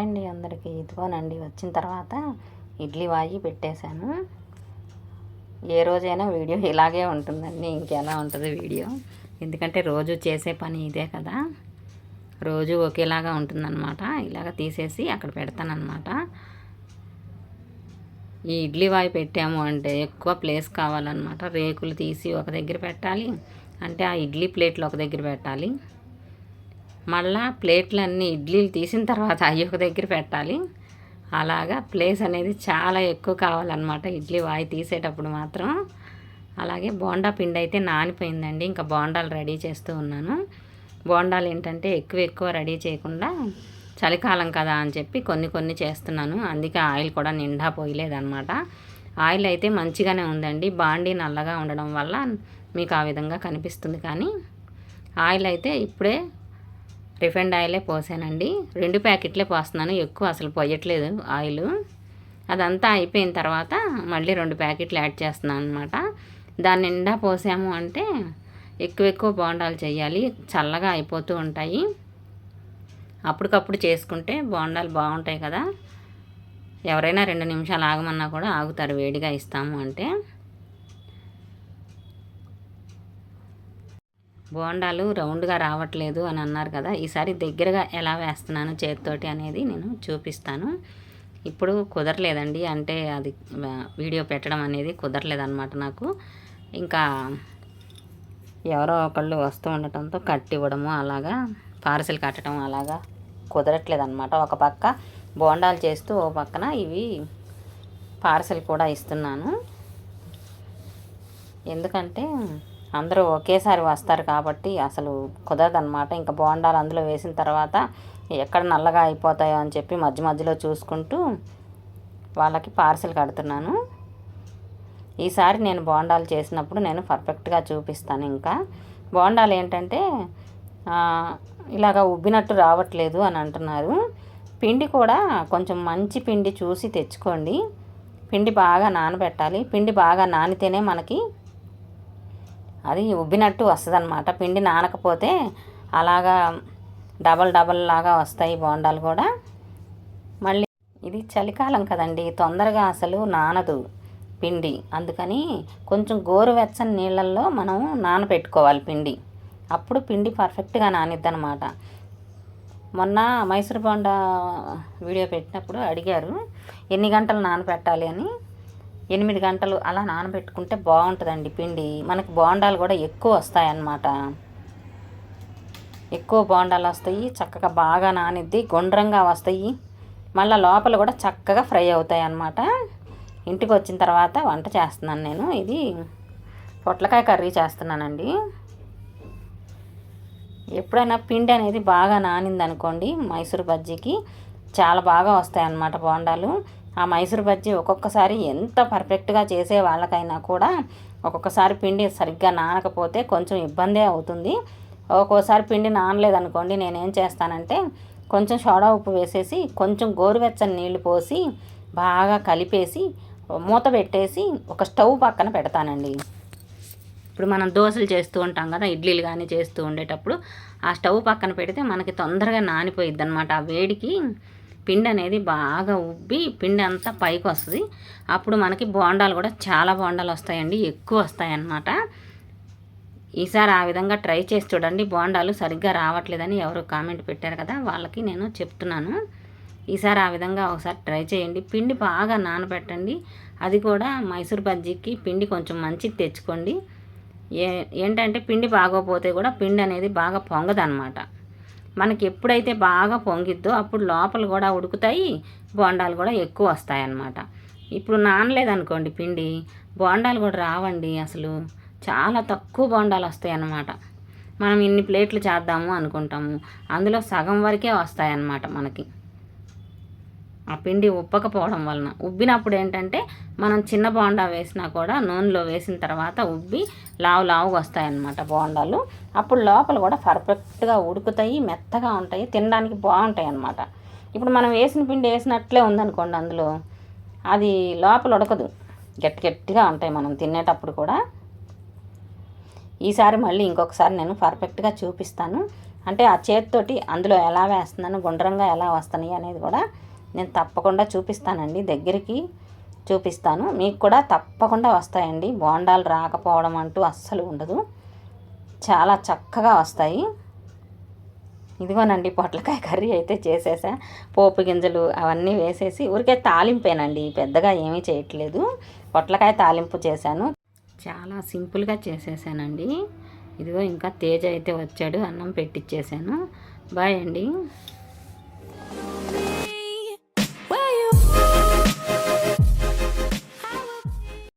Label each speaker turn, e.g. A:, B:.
A: Hi అండి అందరికీ. ఇదిగోనండి వచ్చిన తర్వాత ఇడ్లీ వాయి పెట్టేశాను. ఏ రోజైనా వీడియో ఇలాగే ఉంటుందండి ఇంకెలా ఉంటుంది వీడియో. ఎందుకంటే రోజు చేసే పని ఇదే కదా. రోజు ఒకేలాగా ఉంటుందన్నమాట. ఇలాగ తీసేసి అక్కడ పెడతానమాట ఈ ఇడ్లీ వాయి పెట్టాము అంటే ఎక్కువ ప్లేస్ కావాలన్నమాట. రేకులు తీసి ఒక దగ్గర పెట్టాలి. అంటే ఆ ఇడ్లీ ప్లేట్లు ఒక దగ్గర పెట్టాలి. మళ్ళా ప్లేట్లన్నీ ఇడ్లీలు తీసిన తర్వాత అవి ఒక దగ్గర పెట్టాలి. అలాగా ప్లేస్ అనేది చాలా ఎక్కువ కావాలన్నమాట. ఇడ్లీ వాయి తీసేటప్పుడు మాత్రం. అలాగే బోండా పిండి అయితే నానిపోయిందండి. ఇంకా బోండాలు రెడీ చేస్తూ ఉన్నాను. బోండాలు ఏంటంటే ఎక్కువ ఎక్కువ రెడీ చేయకుండా చలికాలం కదా అని చెప్పి కొన్ని కొన్ని చేస్తున్నాను. అందుకే ఆయిల్ కూడా నిండా పోయలేదన్నమాట. ఆయిల్ అయితే మంచిగానే ఉందండి. బాండీ నల్లగా ఉండడం వల్ల మీకు ఆ విధంగా కనిపిస్తుంది కానీ ఆయిల్ అయితే ఇప్పుడే రిఫైండ్ ఆయిలే పోసానండి. రెండు ప్యాకెట్లే పోస్తున్నాను. ఎక్కువ అసలు పోయట్లేదు ఆయిల్. అదంతా అయిపోయిన తర్వాత మళ్ళీ రెండు ప్యాకెట్లు యాడ్ చేస్తున్నాను అనమాట దాని నిండా పోసాము అంటే ఎక్కువ ఎక్కువ బోండాలు చేయాలి. చల్లగా అయిపోతూ ఉంటాయి. అప్పటికప్పుడు చేసుకుంటే బోండాలు బాగుంటాయి కదా. ఎవరైనా రెండు నిమిషాలు ఆగమన్నా కూడా ఆగుతారు వేడిగా ఇస్తాము అంటే. బోండాలు రౌండ్గా రావట్లేదు అని అన్నారు కదా ఈసారి దగ్గరగా ఎలా వేస్తున్నాను చేతితోటి అనేది నేను చూపిస్తాను. ఇప్పుడు కుదరలేదండి అంటే అది వీడియో పెట్టడం అనేది కుదరలేదన్నమాట నాకు. ఇంకా ఎవరో ఒకళ్ళు వస్తూ ఉండటంతో కట్టి ఇవ్వడము అలాగా పార్సెల్ కట్టడం అలాగా కుదరట్లేదు అనమాట ఒక పక్క బోండాలు చేస్తూ ఓ పక్కన ఇవి పార్సెల్ కూడా ఇస్తున్నాను. ఎందుకంటే అందరూ ఒకేసారి వస్తారు కాబట్టి అసలు కుదరదనమాట ఇంకా బోండాలు అందులో వేసిన తర్వాత ఎక్కడ నల్లగా అయిపోతాయో అని చెప్పి మధ్య మధ్యలో చూసుకుంటూ వాళ్ళకి పార్సెల్ కడుతున్నాను. ఈసారి నేను బోండాలు చేసినప్పుడు నేను పర్ఫెక్ట్గా చూపిస్తాను ఇంకా. బోండాలు ఏంటంటే ఇలాగ ఉబ్బినట్టు రావట్లేదు అని అంటున్నారు. పిండి కూడా కొంచెం మంచి పిండి చూసి తెచ్చుకోండి. పిండి బాగా నానబెట్టాలి. పిండి బాగా నానితేనే మనకి అది ఉబ్బినట్టు వస్తుంది అనమాట పిండి నానకపోతే అలాగా డబల్ డబల్ లాగా వస్తాయి బోండాలు కూడా. మళ్ళీ ఇది చలికాలం కదండి తొందరగా అసలు నానదు పిండి. అందుకని కొంచెం గోరువెచ్చని నీళ్ళల్లో మనం నానబెట్టుకోవాలి పిండి. అప్పుడు పిండి పర్ఫెక్ట్గా నానిద్దనమాట మొన్న మైసూర్ బోండా వీడియో పెట్టినప్పుడు అడిగారు ఎన్ని గంటలు నానబెట్టాలి అని? ఎనిమిది గంటలు అలా నానబెట్టుకుంటే బాగుంటుందండి పిండి. మనకి బోండాలు కూడా ఎక్కువ వస్తాయన్నమాట. ఎక్కువ బోండాలు వస్తాయి చక్కగా బాగా నానిద్ది గుండ్రంగా వస్తాయి. మళ్ళీ లోపల కూడా చక్కగా ఫ్రై అవుతాయి అన్నమాట ఇంటికి వచ్చిన తర్వాత వంట చేస్తున్నాను నేను. ఇది పొట్లకాయ కర్రీ చేస్తున్నానండి. ఎప్పుడైనా పిండి అనేది బాగా నానింది అనుకోండి మైసూర్ బజ్జీకి చాలా బాగా వస్తాయి అన్నమాట బోండాలు. ఆ మైసూర్ బజ్జీ ఒక్కొక్కసారి ఎంత పర్ఫెక్ట్గా చేసే వాళ్ళకైనా కూడా ఒక్కొక్కసారి పిండి సరిగ్గా నానకపోతే కొంచెం ఇబ్బందే అవుతుంది. ఒక్కోసారి పిండి నానలేదనుకోండి నేనేం చేస్తానంటే కొంచెం సోడా ఉప్పు వేసేసి కొంచెం గోరువెచ్చని నీళ్ళు పోసి బాగా కలిపేసి మూత పెట్టేసి ఒక స్టవ్ పక్కన పెడతానండి. ఇప్పుడు మనం దోశలు చేస్తూ ఉంటాం కదా ఇడ్లీలు కానీ చేస్తూ ఉండేటప్పుడు ఆ స్టవ్ పక్కన పెడితే మనకి తొందరగా నానిపోయిద్ది అనమాట ఆ వేడికి పిండి అనేది బాగా ఉబ్బి పిండి అంతా పైకి వస్తుంది అప్పుడు మనకి బోండాలు కూడా చాలా బోండాలు వస్తాయండి ఎక్కువ వస్తాయన్నమాట. ఈసారి ఆ విధంగా ట్రై చేసి చూడండి బోండాలు సరిగ్గా రావట్లేదని ఎవరు కామెంట్ పెట్టారు కదా వాళ్ళకి నేను చెప్తున్నాను. ఈసారి ఆ విధంగా ఒకసారి ట్రై చేయండి. పిండి బాగా నానబెట్టండి. అది కూడా మైసూర్ బజ్జీకి పిండి కొంచెం మంచిది తెచ్చుకోండి. ఏ ఏంటంటే పిండి బాగోపోతే కూడా పిండి అనేది బాగా పొంగదనమాట మనకి ఎప్పుడైతే బాగా పొంగిద్దో అప్పుడు లోపల కూడా ఉడుకుతాయి బోండాలు కూడా ఎక్కువ వస్తాయి అన్నమాట ఇప్పుడు నానలేదనుకోండి పిండి బోండాలు కూడా రావండి అసలు. చాలా తక్కువ బోండాలు వస్తాయి అన్నమాట మనం ఇన్ని ప్లేట్లు చేద్దాము అనుకుంటాము. అందులో సగం వరకే వస్తాయన్నమాట మనకి. ఆ పిండి ఉప్పకపోవడం వలన. ఉబ్బినప్పుడు ఏంటంటే మనం చిన్న బోండా వేసినా కూడా నూనెలో వేసిన తర్వాత ఉబ్బి లావు లావుగా వస్తాయన్నమాట బోండాలు. అప్పుడు లోపల కూడా పర్ఫెక్ట్గా ఉడుకుతాయి మెత్తగా ఉంటాయి తినడానికి బాగుంటాయి అన్నమాట ఇప్పుడు మనం వేసిన పిండి వేసినట్లే ఉందనుకోండి అందులో అది లోపల ఉడకదు. గట్టి గట్టిగా ఉంటాయి మనం తినేటప్పుడు కూడా. ఈసారి మళ్ళీ ఇంకొకసారి నేను పర్ఫెక్ట్గా చూపిస్తాను. అంటే ఆ చేతితోటి అందులో ఎలా వేస్తున్నాను గుండ్రంగా ఎలా వస్తున్నాయి అనేది కూడా నేను తప్పకుండా చూపిస్తానండి. దగ్గరికి చూపిస్తాను. మీకు కూడా తప్పకుండా వస్తాయండి. బోండాలు రాకపోవడం అంటూ అస్సలు ఉండదు. చాలా చక్కగా వస్తాయి. ఇదిగోనండి పొట్లకాయ కర్రీ అయితే చేసేసా. పోపు గింజలు అవన్నీ వేసేసి ఊరికే తాలింపేనండి. పెద్దగా ఏమీ చేయట్లేదు. పొట్లకాయ తాలింపు చేశాను. చాలా సింపుల్గా చేసేసానండి. ఇదిగో ఇంకా తేజ అయితే వచ్చాడు. అన్నం పెట్టిచ్చేసాను. బాయ్ అండి.